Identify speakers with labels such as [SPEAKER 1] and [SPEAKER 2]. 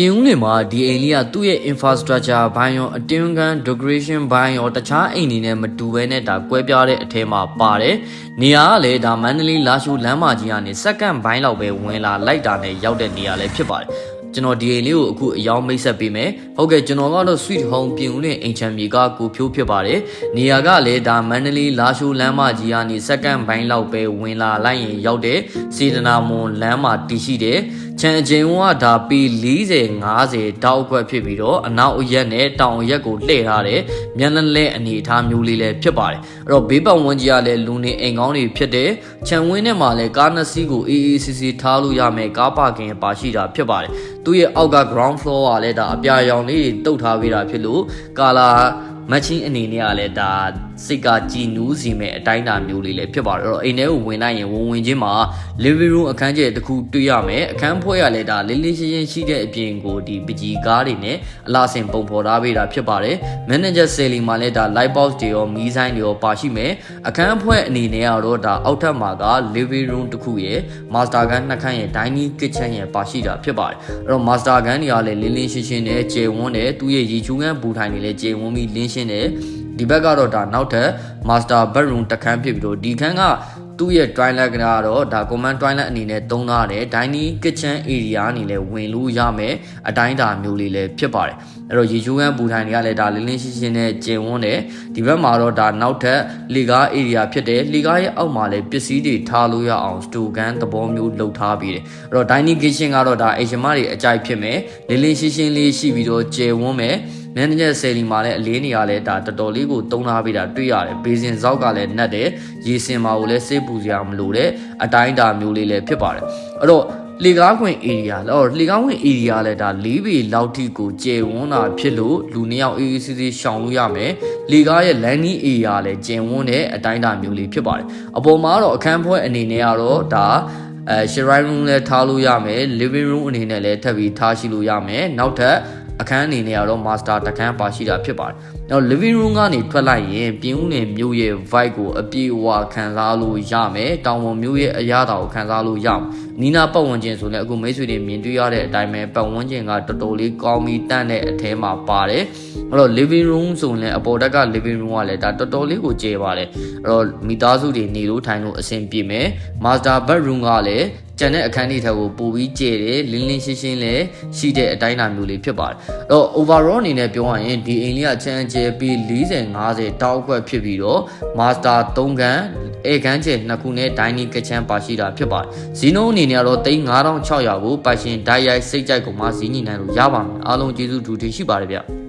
[SPEAKER 1] ပြင်ဦးလင်မှာဒီအိမ်လေးကသူ့ရဲ့ infrastructure ဘိုင်းရောအတင်းကန် decoration ဘိုင်းရောတခြားအိမ်တွေနဲ့မတူဘဲနဲ့ဒါကွဲပြားတဲ့အထဲမှာပါတယ်။နေရာကလည်းဒါမန္တလေးလာရှိုးလမ်းမကြီးကနေစက္ကန့်ဘိုင်းလောက်ပဲဝင်လာလိုက်တာနဲ့ရောက်တဲ့နေရာလည်းဖြစ်ပါတယ်။ကျွန်တော်ဒီအိမ်လေးကိုအခုအယောင်မိတ်ဆက်ပေးမယ်။ဟုတ်ကဲ့ကျွန်တော်ကတော့ Sweet Home ပြင်ဦးလင်အိမ်ချမ်းမြေကကိုဖြိုးဖြစ်ပါတယ်။နေရာကလည်းဒါမန္တလေးလာရှိုးလမ်းမကြီးကနေစက္ကန့်ဘိုင်းလောက်ပဲဝင်လာလိုက်ရင်ရောက်တဲ့စေတနာမွန်လမ်းမှာတည်ရှိတဲ့ ချန်အကျင်ဝကဒါပီ40 50တောက်ခွက်ဖြစ်ပြီးတော့အနောက်အရက်နဲ့တောင်အရက်ကိုလှည့်ထားတဲ့မြန်လလဲအနေအထားမျိုးလေးလည်းဖြစ်ပါတယ်အဲ့တော့ဘေးပတ်ဝန်းကျင်ကလည်းလူနေအိမ်ကောင်းတွေဖြစ်တဲ့ချန်ဝင်းနဲ့မှလည်းကားနှစ်စီးကိုအေးအေးဆေးဆေးထားလို့ရမယ်ကားပါကင်ပါရှိတာဖြစ်ပါတယ်သူ့ရဲ့အောက်က ground floor ကလည်းဒါအပြာရောင်လေးတွေတုတ်ထားပေးတာဖြစ်လို့ကာလာမတ်ချင်းအနေနဲ့ကလည်းဒါ စိတ်ကကြည်နူးစီမဲ့အတိုင်းအတာမျိုးလေးလည်းဖြစ်ပါတယ်အဲ့တော့အိမ်ထဲကိုဝင်လိုက်ရင်ဝင်ဝင်ချင်းမှာ living room အခန်းကျယ်တစ်ခုတွေ့ရမယ်အခန်းဖွဲ့ရလဲဒါလေးလေးရှင်းရှင်းရှိတဲ့အပြင်ကိုဒီပကြီးကားတွေနဲ့အလားစင်ပုံဖော်ထားပေးတာဖြစ်ပါတယ် manager selling မှာလည်းဒါ light box တွေရောမီးဆိုင်တွေရောပါရှိမယ်အခန်းဖွဲ့အနေနဲ့ကတော့ဒါအောက်ထပ်မှာက living room တစ်ခုရယ် master ခန်းနှစ်ခန်းရယ် dining kitchen ရယ်ပါရှိတာဖြစ်ပါတယ်အဲ့တော့ master ခန်းတွေကလည်းလေးလေးရှင်းရှင်းနဲ့ကျယ်ဝန်းတယ်သူ့ရဲ့ရေချိုးခန်းဘူထိုင်တွေလည်းကျယ်ဝန်းပြီးလင်းရှင်းတယ် ဒီဘက်ကတော့ဒါနောက်ထပ် master bedroom တစ်ခန်းဖြစ်ပြီးတော့ဒီခန်းကသူ့ရဲ့ toilet ကတော့ဒါ common toilet အနေနဲ့သုံးထားတယ် dining kitchen area အနေနဲ့ဝင်လို့ရမယ်အတိုင်းအတာမျိုးလေးလည်းဖြစ်ပါတယ်အဲ့တော့ရေချိုးခန်းဘူထိုင်တွေကလည်းဒါလင်းလင်းရှင်းရှင်းနဲ့ကျင်ဝန်းတယ်ဒီဘက်မှာတော့ဒါနောက်ထပ်လေကား area ဖြစ်တယ်လေကားရဲ့အောက်မှာလည်းပစ္စည်းတွေထားလို့ရအောင် store ကန်သဘောမျိုးလုပ်ထားပြီးတယ်အဲ့တော့ dining kitchen ကတော့ဒါအိမ်ရှင်မတွေအကြိုက်ဖြစ်မယ်လင်းလင်းရှင်းရှင်းလေးရှိပြီးတော့ကျယ်ဝန်းမယ် manager ဆယ်လီမှာလည်းအလေးနေရလဲဒါတော်တော်လေးကိုတုံးထားပေးတာတွေ့ရတယ်ဘေးစင်ဇောက်ကလည်းနှက်တယ်ရေစင်မာကိုလည်းစေးပူစရာမလိုတဲ့အတိုင်းအတာမျိုးလေးလည်းဖြစ်ပါတယ်အဲ့တော့လေကားခွင် area လဲအော်လေကားခွင် area လဲဒါ၄ပေလောက်ထိကိုကျယ်ဝန်းတာဖြစ်လို့လူနှစ်ယောက်အေးအေးဆေးဆေးရှောင်လို့ရမယ်လေကားရဲ့ landing area လဲကျယ်ဝန်းတဲ့အတိုင်းအတာမျိုးလေးဖြစ်ပါတယ်အပေါ်မှာတော့အခန်းဖွဲ့အနေနဲ့ကတော့ဒါအဲ share room လည်းထားလို့ရမယ် living room အနေနဲ့လည်းထပ်ပြီးထားရှိလို့ရမယ်နောက်ထပ် အခန်းအနေနဲ့ကတော့ master တခန်းပါရှိတာဖြစ်ပါတယ်။နောက် living room ကနေထွက်လိုက်ရင်ပြင်ဦးလင်မြို့ရဲ့ vibe ကိုအပြည့်အဝခံစားလို့ရမယ်။တောင်ပေါ်မြို့ရဲ့အရာတော်ကိုခံစားလို့ရမယ်။နီနာပတ်ဝန်းကျင်ဆိုလည်းအခုမိတ်ဆွေတွေမြင်တွေ့ရတဲ့အတိုင်းပဲပတ်ဝန်းကျင်ကတော်တော်လေးကောင်းပြီးတန့်တဲ့အထဲမှာပါတယ်။အဲ့တော့ living room ဆိုရင်လည်းအပေါ်တက်က living room ကလည်းဒါတော်တော်လေးကိုကျယ်ပါတယ်။အဲ့တော့မိသားစုတွေနေလို့ထိုင်လို့အဆင်ပြေမယ်။ master bedroom ကလည်း ကျန်တဲ့အခန်းလေးထက်ကိုပိုပြီးကျယ်တယ်လင်းလင်းရှင်းရှင်းလည်းရှိတဲ့အတိုင်းအတာမျိုးလေးဖြစ်ပါတယ်အဲ့တော့ overall အနေနဲ့ပြောရရင်ဒီအိမ်လေးကချမ်းကျဲပြီး40 50တောက်ခွက်ဖြစ်ပြီးတော့ master 3ခန်းအေခန်းကျဲ2ခုနဲ့ dining kitchen ပါရှိတာဖြစ်ပါတယ်ဇီနိုအနေနဲ့ကတော့3600ကိုပိုင်ရှင်ဓာတ်ရိုက်စိတ်ကြိုက်ကုန်မှဈေးညီနိုင်လို့ရပါမယ်အားလုံးကျေးဇူးတူတင်ရှိပါတယ်ဗျ